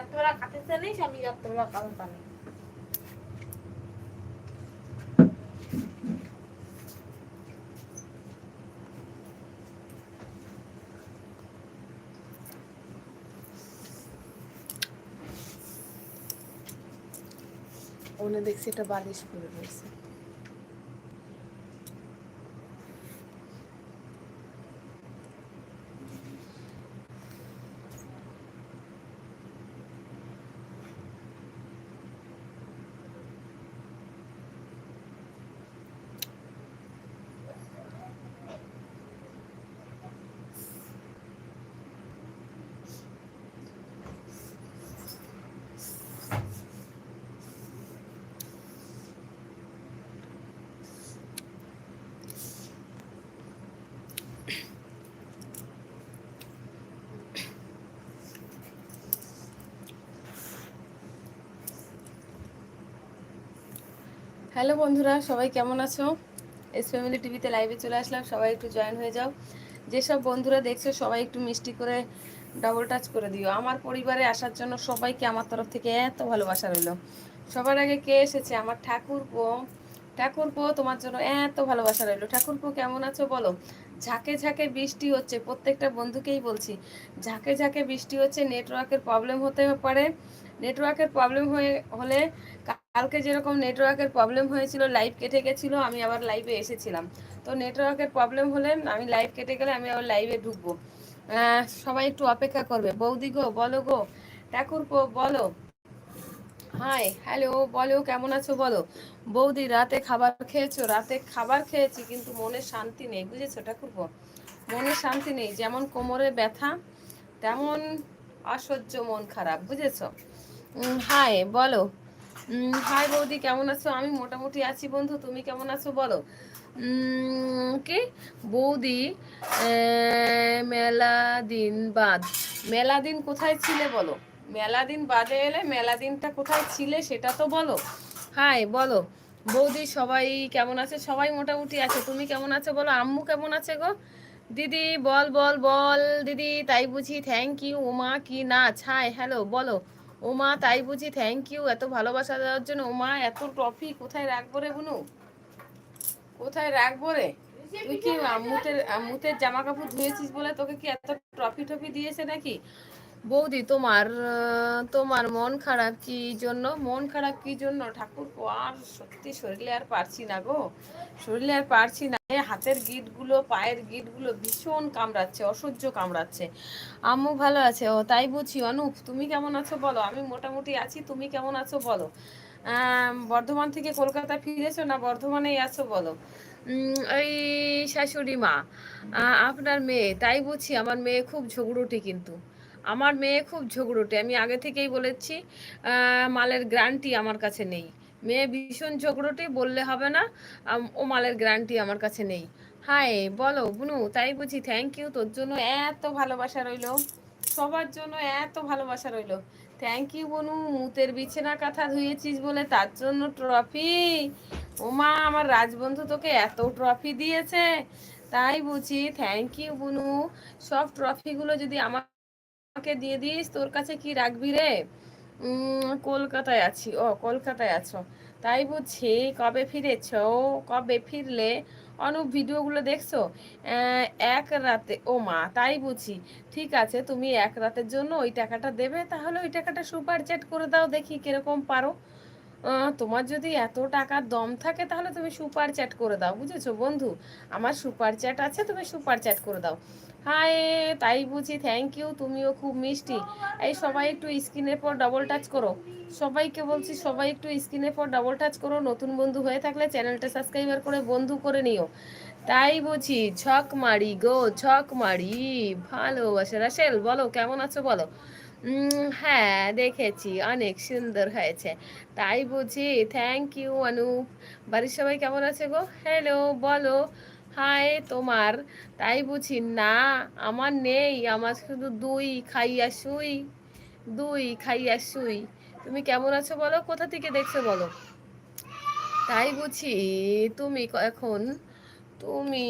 রাত্রেবেলা কাঁথা জানিস আমি রাত্রেবেলা জানি। ওনে দেখছি এটা বালিশ পরে রয়েছে। হ্যালো বন্ধুরা, সবাই কেমন আছো? এস ফ্যামিলি টিভিতে লাইভে চলে আসলাম, সবাই একটু জয়েন হয়ে যাও। যেসব বন্ধুরা দেখছ, সবাই একটু মিষ্টি করে ডবল টাচ করে দিও। আমার পরিবারে আসার জন্য সবাইকে আমার তরফ থেকে এত ভালোবাসা রইল। সবার আগে কে এসেছে? আমার ঠাকুরপো। ঠাকুরপো, তোমার জন্য এত ভালোবাসা রইল। ঠাকুরপো, কেমন আছো বলো? ঝাঁকে ঝাঁকে বৃষ্টি হচ্ছে, প্রত্যেকটা বন্ধুকেই বলছি। ঝাঁকে ঝাঁকে বৃষ্টি হচ্ছে নেটওয়ার্কের প্রবলেম হতে পারে। নেটওয়ার্কের প্রবলেম হয়ে, হলে কালকে যেরকম নেটওয়ার্কের প্রবলেম হয়েছিল লাইভ কেটে গেছিল, আমি আবার লাইভে এসেছিলাম। তো নেটওয়ার্কের প্রবলেম হলে আমি লাইভ কেটে গেলে আমি আবার লাইভে ঢুকবো। সবাই একটু অপেক্ষা করবে। বৌদি গো, বলো গো। ঠাকুরপো বলো। হাই হ্যালো বলো, কেমন আছো বলো? বৌদি, রাতে খাবার খেয়েছো? রাতে খাবার খেয়েছি, কিন্তু মনে শান্তি নেই, বুঝেছ ঠাকুরপো মনে শান্তি নেই, যেমন কোমরে ব্যথা, তেমন অসহ্য মন খারাপ, বুঝেছ? হাই বলো। হাই বৌদি, কেমন আছো? আমি মোটামুটি আছি বন্ধু, তুমি কেমন আছো বলো? কি? বৌদি মেলা দিন বাদ। মেলা দিন কোথায় ছিলে বলো? মেলা দিন বাদে এলে মেলা দিনটা কোথায় ছিলে সেটা তো বলো। হাই, বলো। বৌদি, সবাই কেমন আছে? সবাই মোটামুটি আছে। তুমি কেমন আছো বলো? আম্মু কেমন আছে গো? দিদি, বল বল বল। দিদি, তাই বুঝি থ্যাংক ইউ ওমা, কি নাচ। হাই হ্যালো বলো। ওমা, তাই বুঝি থ্যাংক ইউ এত ভালোবাসা দেওয়ার জন্য। ওমা, এত ট্রফি কোথায় রাখব রে বুনু? কোথায় রাখব রে? তুই কি আম্মুতের আম্মুতের জামা কাপড় ধুয়েছিস বলে তোকে কি এত ট্রফি টফি দিয়েছে নাকি? বৌদি, তোমার তোমার মন খারাপ কি জন্য? মন খারাপ কি জন্য? ঠাকুর আর সত্যি শরীরে আর পারছি না গো। শরীরে আর পারছি না। হাতের গিটগুলো, পায়ের গিটগুলো ভীষণ কামড়াচ্ছে, অসহ্য কামড়াচ্ছে। আম্মু ভালো আছে? ও, তাই বুঝি। অনুপ, তুমি কেমন আছো বলো? আমি মোটামুটি আছি, তুমি কেমন আছো বলো? বর্ধমান থেকে কলকাতা ফিরেছো না বর্ধমানেই আছো বলো? এই শাশুড়ি মা আপনার মেয়ে, তাই বুঝি? আমার মেয়ে খুব ঝগড়ুটি কিন্তু। আমার মেয়ে খুব ঝগড়ুটে। আমি আগে থেকেই বলেছি মালের গ্যারান্টি আমার কাছে নেই। মেয়ে ভীষণ ঝগড়ুটে, বললে হবে না ও মালের গ্যারান্টি আমার কাছে নেই। হাই বলো বুনু, তাই বুঝি থ্যাংক ইউ তোর জন্য এত ভালোবাসা রইল। সবার জন্য এত ভালোবাসা রইল। থ্যাংক ইউ বনু, মুতের বিছানা কাঁথা ধুয়েছিস বলে তার জন্য ট্রফি ওমা আমার রাজবন্ধু তোকে এত ট্রফি দিয়েছে। তাই বুঝি থ্যাংক ইউ বনু, সব ট্রফিগুলো যদি আমার আমাকে দিয়ে দিস, তোর কাছে কি রাখবি রে? কলকাতায় আছি। ও, কলকাতায় আছো। তাই বুঝছি, কবে ফিরেছ? কবে ফিরলে? অনুপ, ভিডিওগুলো দেখছ? এক রাতে, ও মা, তাই বুঝি ঠিক আছে, তুমি এক রাতের জন্য ওই টাকাটা দেবে, তাহলে ওই টাকাটা সুপার চ্যাট করে দাও, দেখি কীরকম পারো। তোমার যদি এত টাকার দম থাকে তাহলে তুমি সুপার চ্যাট করে দাও, বুঝেছ বন্ধু? আমার সুপার চ্যাট আছে, তুমি সুপার চ্যাট করে দাও। হাই তাই বুঝি থ্যাংক ইউ তুমিও খুব মিষ্টি। এই সবাই একটু স্ক্রিনের পর ডবল টাচ করো। সবাইকে বলছি, সবাই একটু স্ক্রিনের পর ডবল টাচ করো। নতুন বন্ধু হয়ে থাকলে চ্যানেলটা সাবস্ক্রাইবার করে বন্ধু করে নিও। তাই বুঝি ঝক মারি গো ঝক মারি ভালোবাসা রাসেল বলো, কেমন আছো বলো? হ্যাঁ দেখেছি। অনেক সুন্দর হয়েছে। তাই বুঝি। থ্যাংক ইউ অনুপ বাড়ির সবাই কেমন আছে গো? হ্যালো বলো। হাই তোমার। তাই বুঝি না, আমার নেই। আমার শুধু দুই, খাইয়া শুই। দুই, খাইয়া শুই। তুমি কেমন আছো বলো? কোথা থেকে দেখছ বলো? তাই বুঝি। তুমি এখন তুমি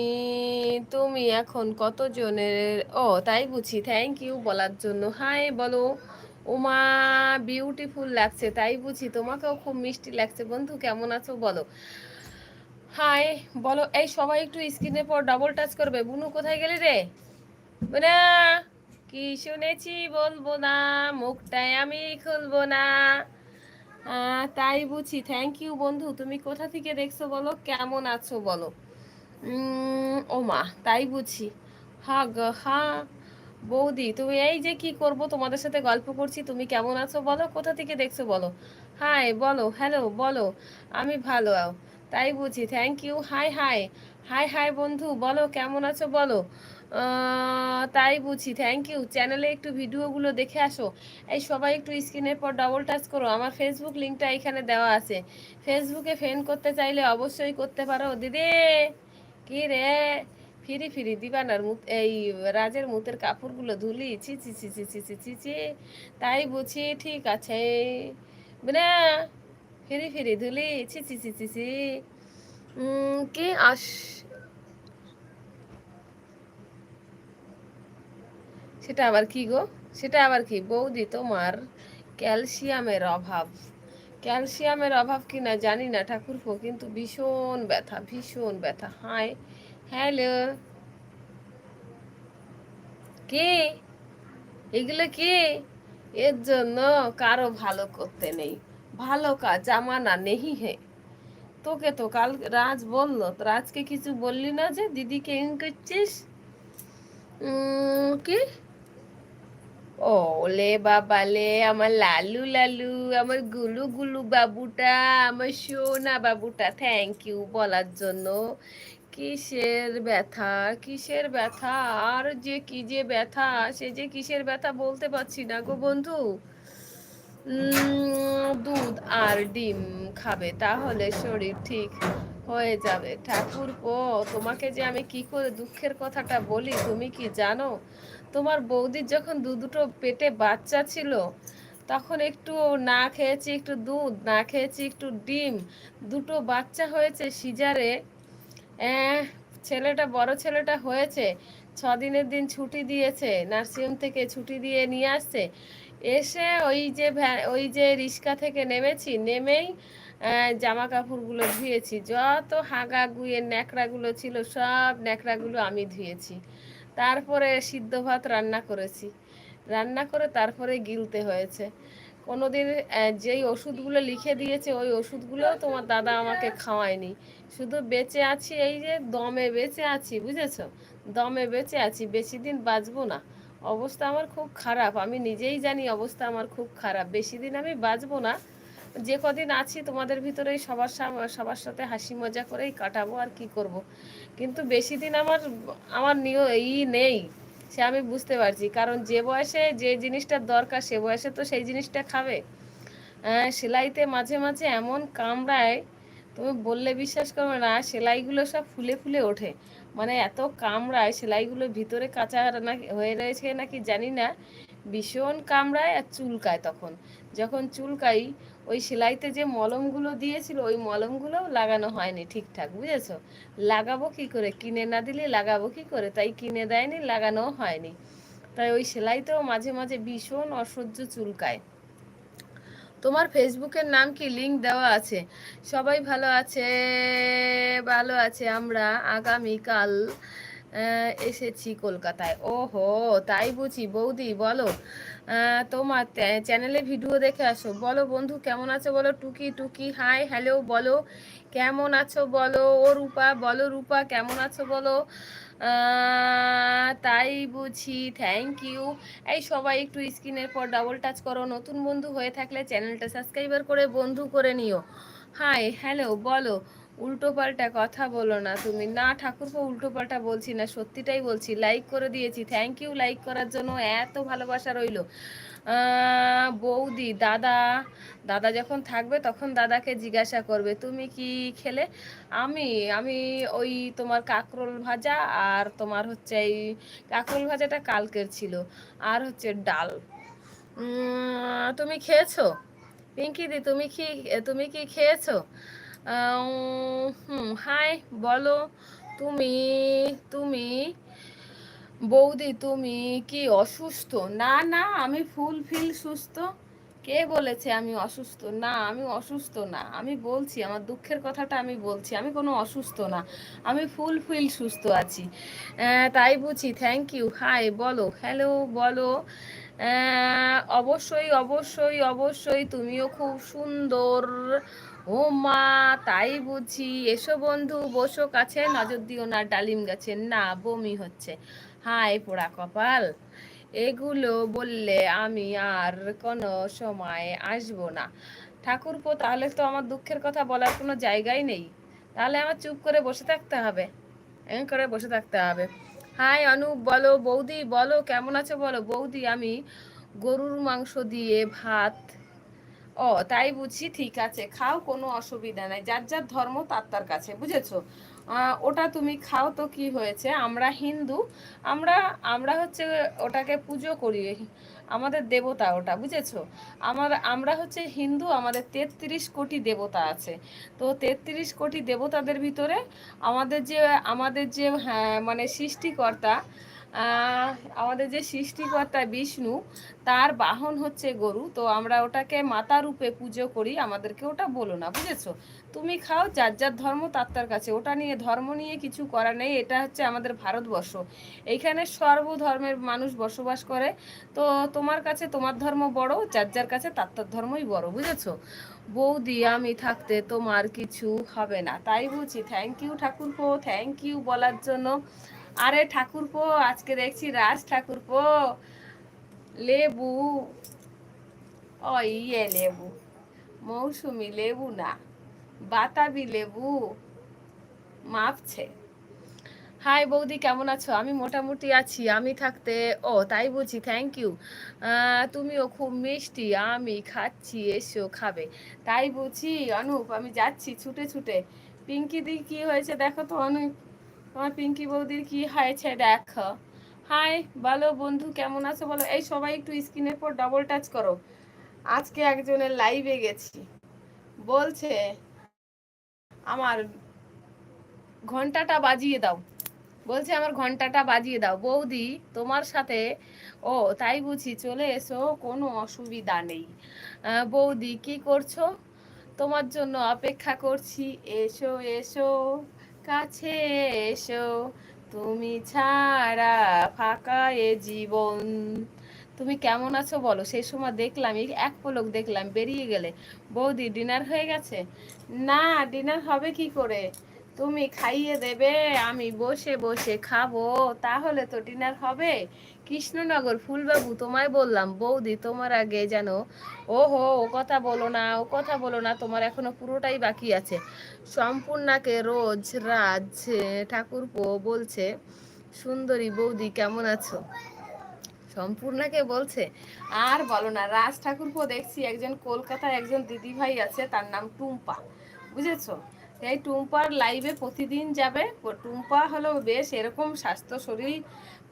তুমি এখন কতজনের? ও, তাই বুঝি। থ্যাংক ইউ বলার জন্য। হাই বলো। ওমা বিউটিফুল লাগছে, তাই বুঝি। তোমাকেও খুব মিষ্টি লাগছে। বন্ধু, কেমন আছো? বলো। হাই বলো। এই সবাই একটু স্ক্রিনের পর ডাবল টাচ করবে। বুনু, কোথায় গেলি রে? বুনা, কি শুনেছি বলব না। মুখটাই আমি খুলবো না। তাই বুঝি। থ্যাংক ইউ বন্ধু। তুমি কোথা থেকে দেখছ বলো? কেমন আছো বলো? ও মা তাই বুঝি। হা গ হা, বৌদি, তুমি এই যে কি করব, তোমাদের সাথে গল্প করছি, তুমি কেমন আছো বলো? কোথা থেকে দেখছ বলো? হাই, বলো, হ্যালো, বলো, আমি ভালো। আও তাই বুঝি thank you hi hi hi hi, বন্ধু, বলো, কেমন আছো বলো? তাই বুঝি থ্যাংক ইউ চ্যানেলে একটু ভিডিওগুলো দেখে আসো। এই সবাই একটু স্ক্রিনের পর ডবল টাচ করো। আমার ফেসবুক লিঙ্কটা এখানে দেওয়া আছে। ফেসবুকে ফ্রেন্ড করতে চাইলে অবশ্যই করতে পারো। দিদি! কি রে? ফিরি ফিরি দিবানার মুত এই রাজের মুতের কাপড়গুলো ধুলি। ছি ছি ছি ছি ছি ছি ছি তাই বুঝি ঠিক আছে। না ফিরি ফিরি ধুলি। ছি ছি ছি ছি। উম, কি আস সেটা আবার কি গো? সেটা আবার কি? বৌদি তোমার ক্যালসিয়ামের অভাব। ক্যালসিয়ামের অভাব কি না জানি না, ঠাকুরপো, কিন্তু ভীষণ ব্যথা ভীষণ ব্যথা। Hi, hello. কে? এগুলো কি? এর জন্য কারও ভালো করতে নেই। ভালো কাজ জামানা নেহি হে। তোকে তো কাল রাজ বলল রাজকে কিছু বললি না যে, দিদিকে ইন করছিস কি? ও লে বাবা লে, আমার লালু লালু, আমার গুলু গুলু বাবুটা, আমার সোনা বাবুটা থ্যাংক ইউ বলার জন্য। কিসের ব্যথা কিসের ব্যথা, আর যে কি যে ব্যথা, সে যে কিসের ব্যথা বলতে পারছি না গো বন্ধু। দুধ আর ডিম খাবে, তাহলে শরীর ঠিক হয়ে যাবে। ঠাকুরপো, তোমাকে যে আমি কি করে দুঃখের কথাটা বলি, তুমি কি জানো? তোমার বৌদির যখন দু দুটো পেটে বাচ্চা ছিল, তখন একটু না খেয়েছি একটু দুধ, না খেয়েছি একটু ডিম, দুটো বাচ্চা হয়েছে সিজারে। ছেলেটা বড় ছেলেটা হয়েছে ছ দিনের দিন ছুটি দিয়েছে, নার্সিংহোম থেকে ছুটি দিয়ে নিয়ে আসছে। এসে ওই যে ওই যে রিক্সা থেকে নেমেছি, নেমেই জামা কাপড়গুলো ধুয়েছি। যত হাগা গুয়ের ন্যাকড়াগুলো ছিল, সব ন্যাকড়াগুলো আমি ধুয়েছি। তারপরে সিদ্ধ ভাত রান্না করেছি। রান্না করে তারপরে গিলতে হয়েছে। কোনোদিন যেই ওষুধগুলো লিখে দিয়েছে, ওই ওষুধগুলোও তোমার দাদা আমাকে খাওয়ায়নি। শুধু বেঁচে আছি, এই যে দমে বেঁচে আছি, বুঝেছ? দমে বেঁচে আছি, বেশি দিন বাঁচবো না। অবস্থা আমার খুব খারাপ, আমি নিজেই জানি অবস্থা আমার খুব খারাপ। বেশি দিন আমি বাঁচবো না যে কদিন আছি তোমাদের ভিতরেই সবার সবার সাথে হাসি মজা করেই কাটাবো আর কি করব। কিন্তু বেশি দিন আমার আমার নিয়, ই নেই, সে আমি বুঝতে পারছি। কারণ যে বয়সে যে জিনিসটার দরকার, সে বয়সে তো সেই জিনিসটা খাবে। সেলাইতে মাঝে মাঝে এমন কামড়ায়, তুমি বললে বিশ্বাস করবে না, সেলাইগুলো সব ফুলে ফুলে ওঠে। মানে এত কামড়ায়, সেলাইগুলো ভিতরে কাঁচা নাকি হয়ে রয়েছে নাকি জানি না, ভীষণ কামড়ায় আর চুলকায় তখন। যখন চুলকাই ওই সেলাইতে যে মলমগুলো দিয়েছিল, ওই মলমগুলোও লাগানো হয়নি ঠিকঠাক, বুঝেছ? লাগাবো কি করে? কিনে না দিলে লাগাবো কি করে? তাই কিনে দেয়নি, লাগানোও হয়নি। তাই ওই সেলাইতেও মাঝে মাঝে ভীষণ অসহ্য চুলকায়। তোমার ফেসবুকের নাম কি? লিংক দেওয়া আছে। সবাই ভালো আছে ভালো আছে, আমরা আগামীকাল এসেছি কলকাতায়। ওহো, তাই বুঝি। বৌদি, বলো। তোমার চ্যানেলে ভিডিও দেখে আসো। বলো বন্ধু, কেমন আছো? বলো, টুকি টুকি হাই হ্যালো বলো। কেমন আছো? বলো। ও রূপা, বলো রূপা, কেমন আছো? বলো। তাই বুঝি। থ্যাংক ইউ এই সবাই একটু স্ক্রিনের পর ডাবল টাচ করো। নতুন বন্ধু হয়ে থাকলে চ্যানেলটা সাবস্ক্রাইবার করে, বন্ধু করে নিও। হাই হ্যালো বলো। উল্টো পাল্টা কথা বলো না তুমি। না, ঠাকুরপো উল্টো পাল্টা বলছি না, সত্যিটাই বলছি। লাইক করে দিয়েছি। থ্যাংক ইউ লাইক করার জন্য এত ভালোবাসা রইল। বৌদি, দাদা দাদা যখন থাকবে তখন দাদাকে জিজ্ঞাসা করবে, তুমি কি খেলে? আমি আমি ওই তোমার কাকরোল ভাজা আর তোমার হচ্ছে এই কাকরোল ভাজাটা কালকের ছিল। আর হচ্ছে ডাল। তুমি খেয়েছো? পিঙ্কি দি, তুমি কি তুমি কি খেয়েছো? হুম হাই বলো তুমি তুমি, বৌদি তুমি কি অসুস্থ? না না, আমি ফুল ফিল সুস্থ। কে বলেছে আমি অসুস্থ? না, আমি অসুস্থ না। আমি বলছি, আমার দুঃখের কথাটা আমি বলছি, আমি কোনো অসুস্থ না। আমি ফুল ফিল সুস্থ আছি। তাই বুঝি থ্যাংক ইউ হাই বলো হ্যালো বলো। অবশ্যই অবশ্যই অবশ্যই তুমিও খুব সুন্দর। ও মা, তাই বুঝি। এসো বন্ধু, বসো কাছে, নজর দিও না ডালিম গাছে না, বমি হচ্ছে। হাই পোড়া কপাল, এগুলো বললে আমি আর কোনো সময় আসব না। ঠাকুরপো, তাহলে তো আমার দুঃখের কথা বলার কোনো জায়গাই নেই। তাহলে আমার চুপ করে বসে থাকতে হবে। এমন করে বসে থাকতে হবে। হাই অনুপ, বলো, বৌদি, বলো, কেমন আছো বলো? বৌদি, আমি গরুর মাংস দিয়ে ভাত ও তাই বুঝি ঠিক আছে। খাও কোনো অসুবিধা নাই। যার যার ধর্ম তার তার কাছে বুঝেছ? ওটা তুমি খাও তো কি হয়েছে? আমরা হিন্দু আমরা আমরা হচ্ছে ওটাকে পুজো করি। আমাদের দেবতা ওটা বুঝেছ? আমার আমরা হচ্ছে হিন্দু আমাদের তেত্রিশ কোটি দেবতা আছে। তো তেত্রিশ কোটি দেবতাদের ভিতরে আমাদের যে আমাদের যে হ্যাঁ, মানে সৃষ্টিকর্তা আমাদের যে সৃষ্টিকর্তা বিষ্ণু, তার বাহন হচ্ছে গরু। তো আমরা ওটাকে মাতা রূপে পুজো করি, আমাদেরকে ওটা বলো না, বুঝেছ? তুমি খাও, যার যার ধর্ম তার কাছে। ওটা নিয়ে ধর্ম নিয়ে কিছু করা নেই, এটা হচ্ছে আমাদের ভারতবর্ষ। এইখানে সর্বধর্মের মানুষ বসবাস করে। তো তোমার কাছে তোমার ধর্ম বড়, যার যার কাছে তার তার ধর্মই বড়, বুঝেছ? বৌদি, আমি থাকতে তোমার কিছু হবে না। তাই বলছি থ্যাংক ইউ ঠাকুরপো থ্যাংক ইউ বলার জন্য। আরে ঠাকুরপো, আজকে দেখছি রাজ ঠাকুরপো। লেবু, ও ইয়ে লেবু। মৌসুমি লেবু না, বাতাবি লেবু মাপছে। হাই বৌদি, কেমন আছো? আমি মোটামুটি আছি, আমি থাকতে, ও, তাই বুঝি থ্যাংক ইউ তুমিও খুব মিষ্টি, আমি খাচ্ছি, এসো, খাবে। তাই বুঝি, অনুপ, আমি যাচ্ছি ছুটে ছুটে। পিঙ্কি দি, কি হয়েছে দেখো তো, অনুপ। তোমার পিঙ্কি বৌদির কি হয়েছে? দেখো। হাই, বলো বন্ধু, কেমন আছো? বলো, এই সবাই একটু স্ক্রিনের পর ডবল টাচ করো। আজকে একজনের লাইভে গেছি। বলছে, আমার ঘন্টাটা বাজিয়ে দাও। বলছে, আমার ঘন্টাটা বাজিয়ে দাও। বৌদি, তোমার সাথে, ও, তাই বুঝি চলে এসো, কোনো অসুবিধা নেই। বৌদি, কি করছ? তোমার জন্য অপেক্ষা করছি। এসো এসো। কাছে এসো। তুমি ছাড়া ফাঁকা এ জীবন। তুমি কেমন আছো বলো? সেই সময় দেখলাম এক পলক দেখলাম, বেরিয়ে গেলে। বৌদি ডিনার হয়ে গেছে? না ডিনার হবে কি করে? তুমি খাইয়ে দেবে, আমি বসে বসে খাব। তাহলে তো ডিনার হবে। কৃষ্ণনগর ফুলবাবু তোমায় বললাম, বৌদি তোমার আগে যেন ও হো ও কথা বলো না, ও কথা বলো না, তোমার এখনও পুরোটাই বাকি আছে। সম্পূর্ণাকে রোজ রাজ ঠাকুরপো বলছে, সুন্দরী বৌদি কেমন আছো? সম্পূর্ণাকে বলছে, আর বলো না, রাজ ঠাকুরপো দেখছি একজন কলকাতায় একজন দিদি ভাই আছে, তার নাম টুম্পা, বুঝেছ? এই টুম্পার লাইভে প্রতিদিন যাবে, টুম্পা হলো বেশ এরকম স্বাস্থ্য শরীর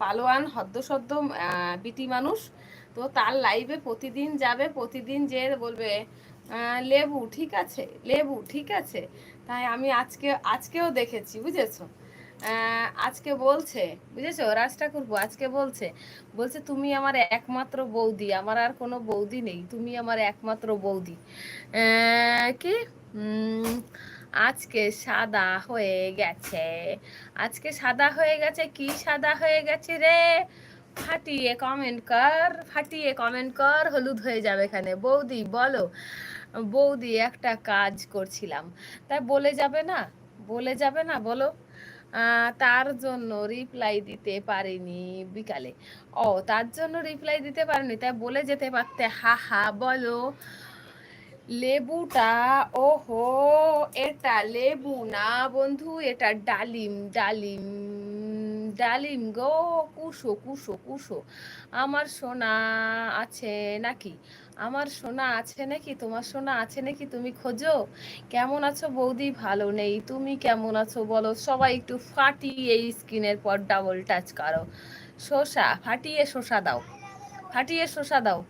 পালোয়ান, হদ্দসদ্দ বিটি মানুষ। তো তার লাইভে প্রতিদিন যাবে, প্রতিদিন যে বলবে লেবু, ঠিক আছে, লেবু, ঠিক আছে। তাই আমি আজকে, আজকেও দেখেছি, বুঝেছ? আজকে বলছে, বুঝেছ? রাজ ঠাকুরপো আজকে বলছে বলছে, তুমি আমার একমাত্র বৌদি, আমার আর কোনো বৌদি নেই, তুমি আমার একমাত্র বৌদি। কি? আজকে সাদা হয়ে গেছে। আজকে সাদা হয়ে গেছে, কি সাদা হয়ে গেছে রে? ফাটিয়ে কমেন্ট কর, ফাটিয়ে কমেন্ট কর, হলুদ হয়ে যাবে এখানে। বৌদি, বলো। বৌদি একটা কাজ করছিলাম। তাই বলে যাবে না? বলে যাবে না, বলো। তার জন্য রিপ্লাই দিতে পারিনি বিকালে। ও, তার জন্য রিপ্লাই দিতে পারিনি, তাই বলে যেতে পারতে। হা হা, বলো। লেবুটা, ওহো, এটা লেবু না বন্ধু, এটা ডালিম ডালিম ডালিম গো কুশো কুশো কুশো আমার সোনা আছে নাকি? আমার সোনা আছে নাকি? তোমার সোনা আছে নাকি তুমি খোঁজো? কেমন আছো বৌদি? ভালো নেই। তুমি কেমন আছো বলো? সবাই একটু ফাটিয়ে স্ক্রিনের পর ডাবল টাচ করো। শসা, ফাটিয়ে শসা দাও। ফাটিয়ে শসা দাও।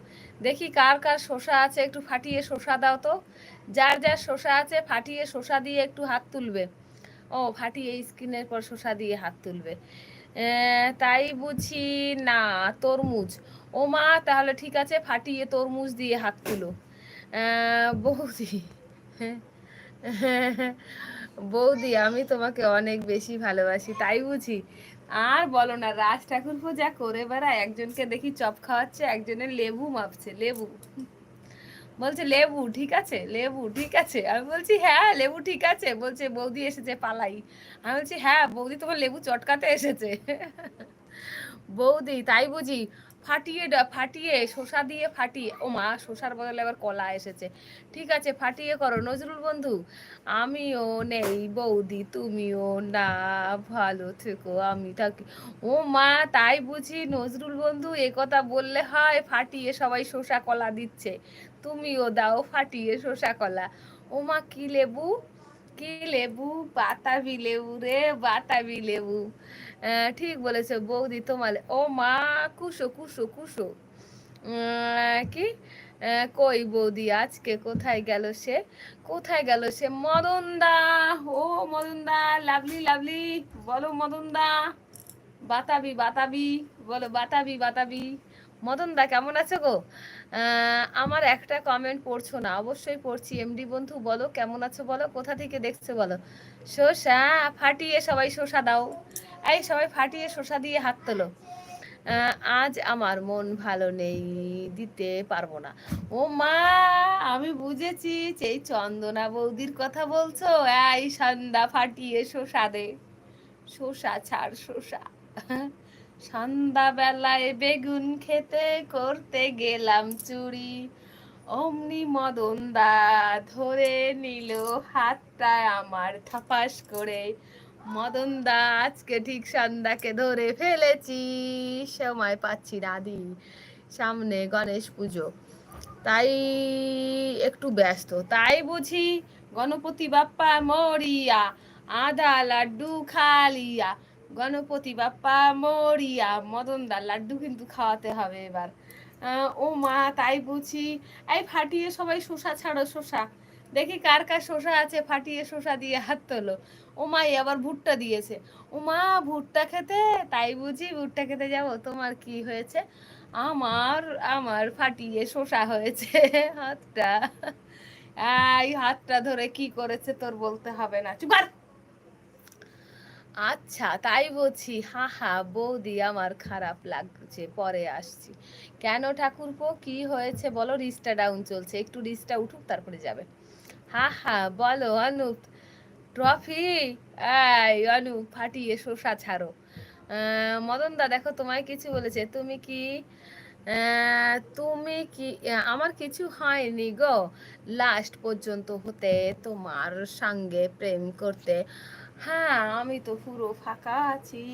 দেখি কার কার শসা আছে, একটু ফাটিয়ে শসা দাও তো। যার যার শসা আছে, ফাটিয়ে শসা দিয়ে একটু হাত তুলবে। ও, ফাটিয়ে স্ক্রিনের পর শসা দিয়ে হাত তুলবে। তাই বুঝি না, তরমুজ। ও মা, তাহলে ঠিক আছে, ফাটিয়ে তরমুজ দিয়ে হাত তুলো। বৌদি বৌদি, আমি তোমাকে অনেক বেশি ভালোবাসি, তাই বুঝি? আর বলো না, রাজ ঠাকুর যা করে বেড়ায় একজনকে দেখি চপ খাওয়াচ্ছে, একজনের লেবু মাপছে, লেবু। বলছে, লেবু, ঠিক আছে, লেবু, ঠিক আছে। আমি বলছি হ্যাঁ লেবু ঠিক আছে। বলছে, বৌদি এসেছে, পালাই। আমি বলছি হ্যাঁ বৌদি তোমার লেবু চটকাতে এসেছে। বৌদি, তাই বুঝি ফাটিয়ে ফাটিয়ে, শসা দিয়ে ফাটিয়ে, ও মা, শসার বদলে আবার কলা এসেছে। ঠিক আছে, ফাটিয়ে করো। নজরুল বন্ধু, আমিও নেই বৌদি, তুমিও না, ভালো থেকো, আমি থাকি। ও মা, তাই বুঝি নজরুল বন্ধু কথা বললে হয়, ফাটিয়ে সবাই শসা কলা দিচ্ছে। তুমিও দাও, ফাটিয়ে শসা কলা। ও মা, কি লেবু? কি লেবু? বাতাবি লেবু রে, বাতাবি লেবু। ঠিক বলেছে বৌদি তোমার ও মা, কুসো কুসো কুসো। কি? কই বৌদি, আজকে কোথায় গেল সে? কোথায় গেল সে? মদনদা, ও মদনদা, লাভলি লাভলি, বলো মদনদা। বাতাবি বাতাবি, বলো বাতাবি বাতাবি। মদনদা, কেমন আছে গো? আমার একটা কমেন্ট পড়ছো না? অবশ্যই পড়ছি। এমডি বন্ধু, বলো, কেমন আছো বলো? কোথা থেকে দেখছ বলো? শসা ফাটিয়ে সবাই শসা দাও। এই সবাই ফাটিয়ে শসা দিয়ে হাত তোলো। আজ আমার মন ভালো নেই, দিতে পারব না। ও মা, আমি বুঝেছি সেই চন্দনা বৌদির কথা বলছো, এই সন্ধ্যা ফাটিয়ে শসা দে। শসা ছাড়, শসা। সন্ধ্যাবেলায় বেগুন খেতে করতে গেলাম চুরি। অমনি মদন দা ধরে নিল হাতটা আমার থাপাস করে। মদন দা, আজকে ঠিক সন্ধ্যাকে ধরে ফেলেছি, সময় পাচ্ছি দি সামনে গণেশ পুজো। তাই একটু ব্যস্ত, তাই বুঝি গণপতি বাপ্পা মরিয়া, আদা লাড্ডু খালিয়া গণপতি বাপ্পা, মরিয়া, মদন দা লাড্ডু কিন্তু খাওয়াতে হবে এবার। ও মা, তাই বুঝি। এই ফাটিয়ে সবাই শসা ছাড়ো, শসা। দেখি কার কার শসা আছে, ফাটিয়ে শসা দিয়ে হাত তোলো। ও মা আবার ভুট্টা দিয়েছে। ও মা, ভুট্টা খেতে? তাই বুঝি ভুট্টা খেতে যাব। তোমার কি হয়েছে? আমার আমার ফাটিয়ে শসা হয়েছে হাতটা। এই হাতটা ধরে কি করেছে তোর বলতে হবে না। চুপ কর। আচ্ছা তাই বলছি। হা হা, বৌদি, আমার খারাপ লাগছে, পরে আসছি। কেন ঠাকুরপো? কি হয়েছে বলো? রিস্টা ডাউন চলছে। একটু রিস্টা উঠুক, তারপরে যাবে। হা হা, বলো, অনুপ। ট্রফি? এই, অনুপ, ফাটিয়ে শসা ছাড়ো। মদন দা দেখো, তোমায় কিছু বলেছে। তুমি কি তুমি কি, আমার কিছু হয়নি গো। লাস্ট পর্যন্ত হতে তোমার সঙ্গে প্রেম করতে। হ্যাঁ আমি তো পুরো ফাঁকা আছি।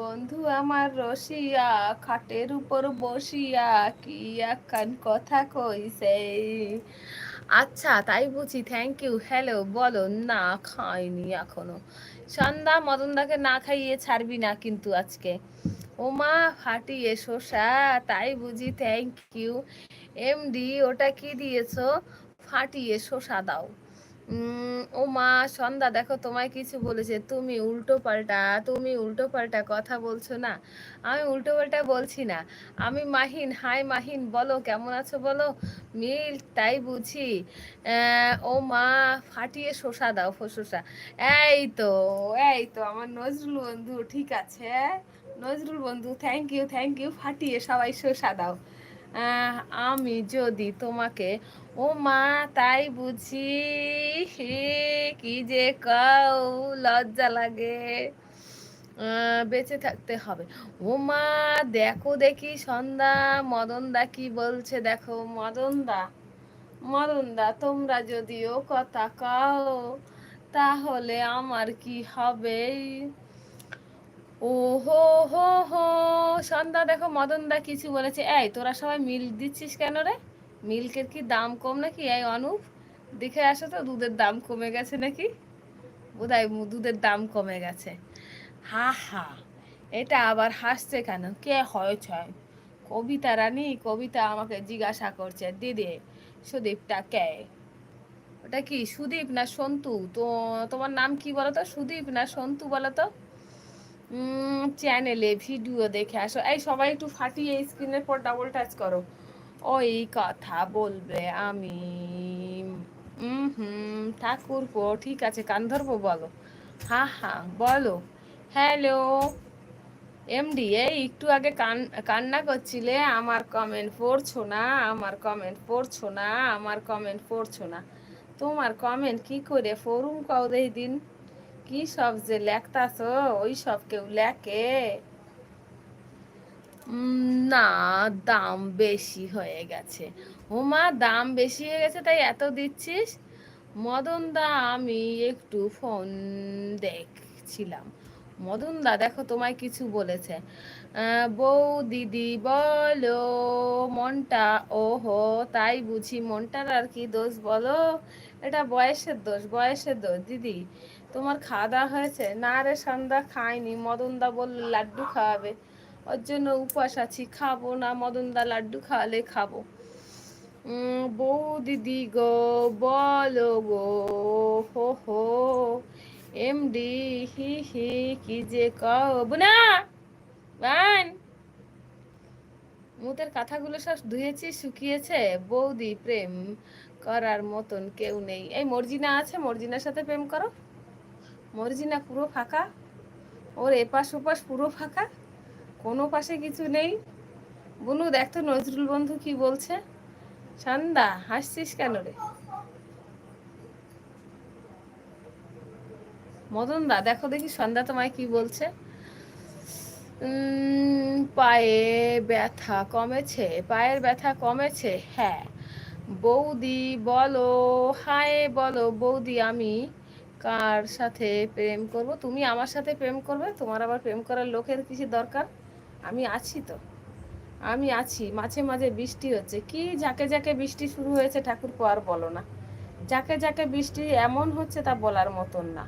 বন্ধু আমার রসিয়া, খাটের উপর বসিয়া কি একখান কথা কইছে? আচ্ছা তাই বুঝি থ্যাংক ইউ হ্যালো বলো, না খাইনি এখনও। সন্ধ্যা মদনদাকে না খাইয়ে ছাড়বি না কিন্তু আজকে। ওমা ফাটিয়ে শসা তাই বুঝি থ্যাংক ইউ এমডি ওটা কি দিয়েছ? ফাটিয়ে শসা দাও। ও মা সন্ধ্যা, দেখো তোমায় কিছু বলেছে। তুমি উল্টো পাল্টা, তুমি উল্টো পাল্টা কথা বলছো না। আমি উল্টো পাল্টা বলছি না। আমি মাহিন, হাই মাহিন, বলো, কেমন আছো বলো? মিল, তাই বুঝি। ও মা ফাটিয়ে শসা দাও শসা এই তো এই তো, আমার নজরুল বন্ধু, ঠিক আছে। নজরুল বন্ধু থ্যাংক ইউ থ্যাংক ইউ ফাটিয়ে সবাই শসা দাও। আমি যদি তোমাকে ও মা, তাই বুঝি কি যে কাউ লজ্জা লাগে। বেঁচে থাকতে হবে। ও মা, দেখো দেখি সন্ধ্যা মদন দা কি বলছে দেখো। মদন দা মদন দা তোমরা যদিও কথা কাও, তাহলে আমার কি হবে? ও হো হো হো সন্ধ্যা, দেখো মদন দা কিছু বলেছে। এই, তোরা সবাই মিল দিচ্ছিস কেন রে? মিল্কের কি দাম কম নাকি? এই অনুপ, দেখে আসো তো, দুধের দাম কমে গেছে নাকি? বোধহয় দুধের দাম কমে গেছে। হা হা, এটা আবার হাসছে কেন? কে হয়েছে কবিতা রানী, কবিতা আমাকে জিজ্ঞাসা করছে, দিদি, সুদীপটা কে? ওটা কি সুদীপ না সন্তু? তো তোমার নাম কি বলো তো সুদীপ না সন্তু বলো তো চ্যানেলে ভিডিও দেখে আসো। এই সবাই একটু ফাটিয়ে স্ক্রিনের পর ডাবল টাচ করো। ওই কথা বলবে আমি। হুম হুম ঠাকুরপো ঠিক আছে, কান ধরবো বলো। হ্যাঁ হ্যাঁ বলো। হ্যালো। এমডি, এই একটু আগে কান, কান্না করছিলে, আমার কমেন্ট পড়ছো না, আমার কমেন্ট পড়ছো না, আমার কমেন্ট পড়ছো না। তোমার কমেন্ট কি করে? ফোরুম কাউ দেই দিন। কি সব যে লেখতাছ, ওই সব কেউ লেখে। না, দাম বেশি হয়ে গেছে। ও মা, দাম বেশি হয়ে গেছে, তাই এত দিচ্ছিস? মদন দা, আমি একটু ফোন দেখছিলাম। মদন দা, দেখো তোমায় কিছু বলেছে। বউ দিদি বলো, মনটা ওহো, তাই বুঝি মনটার আর কি দোষ বলো? এটা বয়সের দোষ বয়সের দোষ। দিদি, তোমার খাওয়া দাওয়া হয়েছে? না রে সন্ধ্যা খাইনি। মদন দা বলল, লাড্ডু খাওয়াবে। ওর জন্য উপবাস আছি, খাব না, মদন দা লাড্ডু খাওয়ালে খাব। বউ দিদি গো, বলো গো, হো হো, এমডি, হি হি, কি যে কব না বান। মুতের কথাগুলো সব ধুয়েছি, শুকিয়েছে। বৌদি প্রেম করার মতন কেউ নেই। এই মর্জিনা আছে, মর্জিনার সাথে প্রেম করো। মর্জিনা পুরো ফাঁকা। ওর এপাশ ওপাশ পুরো ফাঁকা। কোনো পাশে কিছু নেই। বুনু, দেখ তো নজরুল বন্ধু কি বলছে। সন্ধ্যা হাসছিস কেন রে? মদন দা, দেখো দেখি সন্ধ্যা তোমায় কি বলছে। পায়ে ব্যথা কমেছে, পায়ের ব্যথা কমেছে হ্যাঁ। বৌদি, বলো, হায়, বলো, বৌদি, আমি কার সাথে প্রেম করব? তুমি আমার সাথে প্রেম করবে, তোমার আবার প্রেম করার লোকের কিছু দরকার? আমি আছি তো। আমি আছি, মাঝে মাঝে বৃষ্টি হচ্ছে। কি যাকে যাকে বৃষ্টি শুরু হয়েছে ঠাকুর আর বলো না। যাকে যাকে বৃষ্টি এমন হচ্ছে তা বলার মতন না।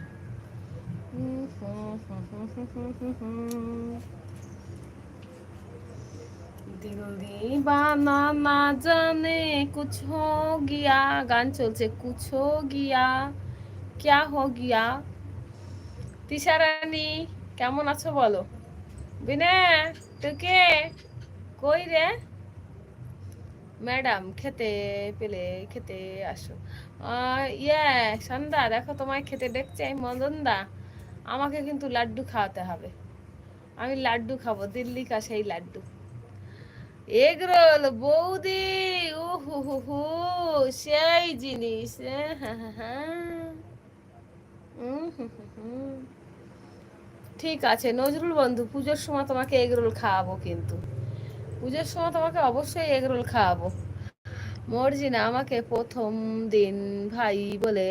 দিল দিবানা না জানে কুছ হো গিয়া, গান চলছে কুছ হো গিয়া কে হো গিয়া। তিশারানি, কেমন আছো বলো? বিনা, তোকে কই রে? ম্যাডাম, খেতে পেলে খেতে আসো। ইয়ে সন্ধ্যা দেখো তোমায় খেতে দেখছে মদনদা। আমাকে কিন্তু লাড্ডু খাওয়াতে হবে। আমি লাড্ডু খাব, দিল্লি কা সেই লাড্ডু। এগ রোল, বৌদি হু হু হু, সেই জিনিস হ্যাঁ হ্যাঁ হ্যাঁ। হুম হুম হুম। ঠিক আছে, নজরুল বন্ধু, পুজোর সময় তোমাকে এগ রোল খাওয়াবো কিন্তু। পুজোর সময় তোমাকে অবশ্যই এগ রোল খাওয়াবো। মর্জিনা আমাকে প্রথম দিন ভাই বলে,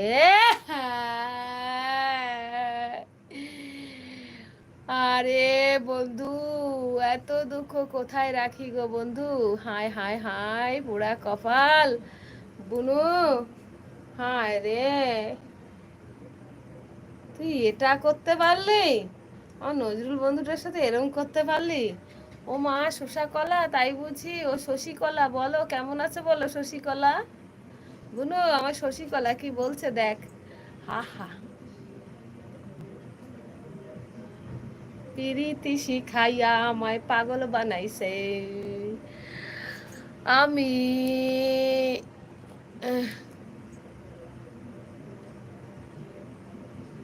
আরে বন্ধু, এত দুঃখ কোথায় রাখি গো বন্ধু? হায় হায় হায়, পোড়া কপাল। বুনু, হায় রে। তুই এটা করতে পারলি? আমার নজরুল বন্ধুটার সাথে এরম করতে পারলি? ও মা শশা কলা তাই বুঝি ও শশী কলা বলো, কেমন আছে বলো শশী কলা বুনু, আমার শশী কলা কি বলছে দেখ। হা হা। পিরিতি শিখাইয়া আমায় পাগল বানাইছে। আমি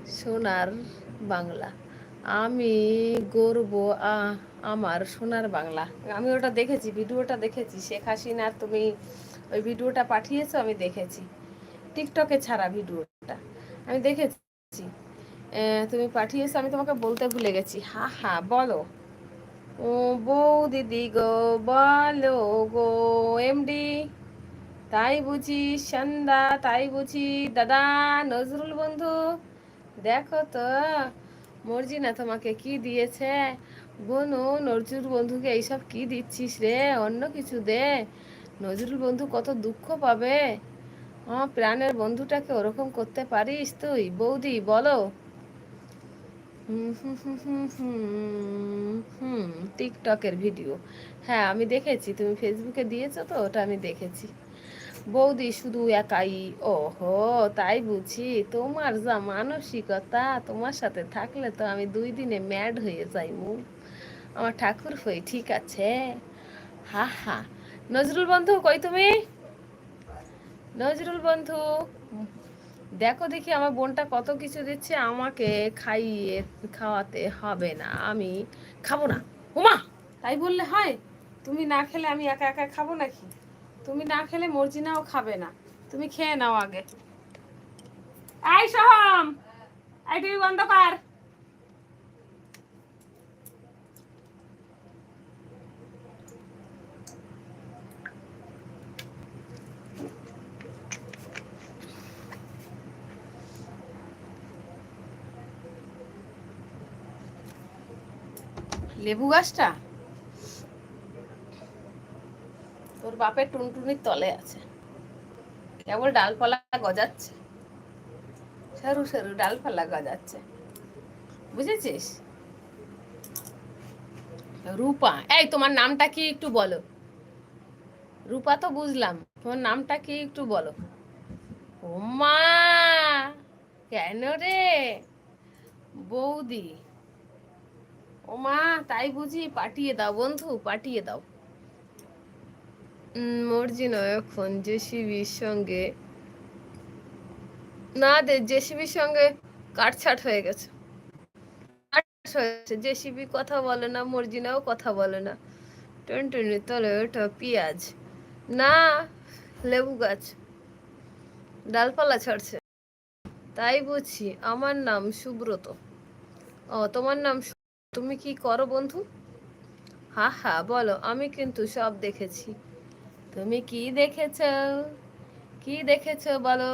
সোনার বাংলা। আমি গর্ব আমার সোনার বাংলা। আমি ওটা দেখেছি, ভিডিওটা দেখেছি, শেখ হাসিনার তুমি ওই ভিডিওটা পাঠিয়েছো, আমি দেখেছি। টিকটকে ছাড়া ভিডিওটা। আমি দেখেছি। তুমি পাঠিয়েছো, আমি তোমাকে বলতে ভুলে গেছি। হা হা, বলো। ও বউ দিদি গো, বলো গো এমডি তাই বুঝি সন্ধ্যা তাই বুঝি দাদা, নজরুল বন্ধু। দেখো তো মর্জিনা, তোমাকে কি দিয়েছে? বোনো, নজরুল বন্ধুকে এইসব কি দিচ্ছিস রে? অন্য কিছু দে। নজরুল বন্ধু কত দুঃখ পাবে। আমার প্রাণের বন্ধুটাকে ওরকম করতে পারিস তুই? বৌদি, বলো। হুম টিকটকের ভিডিও। হ্যাঁ আমি দেখেছি। তুমি ফেসবুকে দিয়েছ তো, ওটা আমি দেখেছি। বৌদি শুধু একাই, ওহো, তাই বুঝি? তোমার যা মানসিকতা, তোমার সাথে থাকলে তো আমি দুই দিনে ম্যাড হয়ে যাই যাইমু আমার ঠাকুর হই, ঠিক আছে? হা হা। নজরুল বন্ধু, কই তুমি? নজরুল বন্ধু, দেখো দেখি আমার বোনটা কত কিছু দিচ্ছে, আমাকে খাইয়ে খাওয়াতে হবে না, আমি খাব না। উমা তাই বললে হয়? তুমি না খেলে আমি একা একা খাব নাকি? তুমি না খেলে মর্জিনাও খাবে না। তুমি খেয়ে নাও আগে। আই সোহম আই টিভি বন্ধ কর। লেবু গাছটা তোর বাপের টুনটুনির তলে আছে। কেবল ডালপালা গজাচ্ছে। সরু সরু ডালপালা গজাচ্ছে। বুঝেছিস? রূপা, এই তোমার নামটা কি একটু বলো। রূপা তো বুঝলাম, তোমার নামটা কি একটু বলো। ও মা কেন রে? বৌদি। ও মা তাই বুঝি পাঠিয়ে দাও বন্ধু, পাঠিয়ে দাও। মর্জিনা এখন জেসিবির সঙ্গে। না দে, জেসিবির সঙ্গে কাটছাট হয়ে গেছে। জেসিবি কথা বলে না, মর্জিনাও কথা বলে না। টুনটুনি তলে ওটা পেঁয়াজ। না, লেবু গাছ। ডালপালা ছাড়ছে। তাই বুঝছি আমার নাম সুব্রত। ও, তোমার নাম তুমি কি করো বন্ধু? হা হা, বলো, আমি কিন্তু সব দেখেছি। তুমি কি দেখেছ? কি দেখেছ বলো?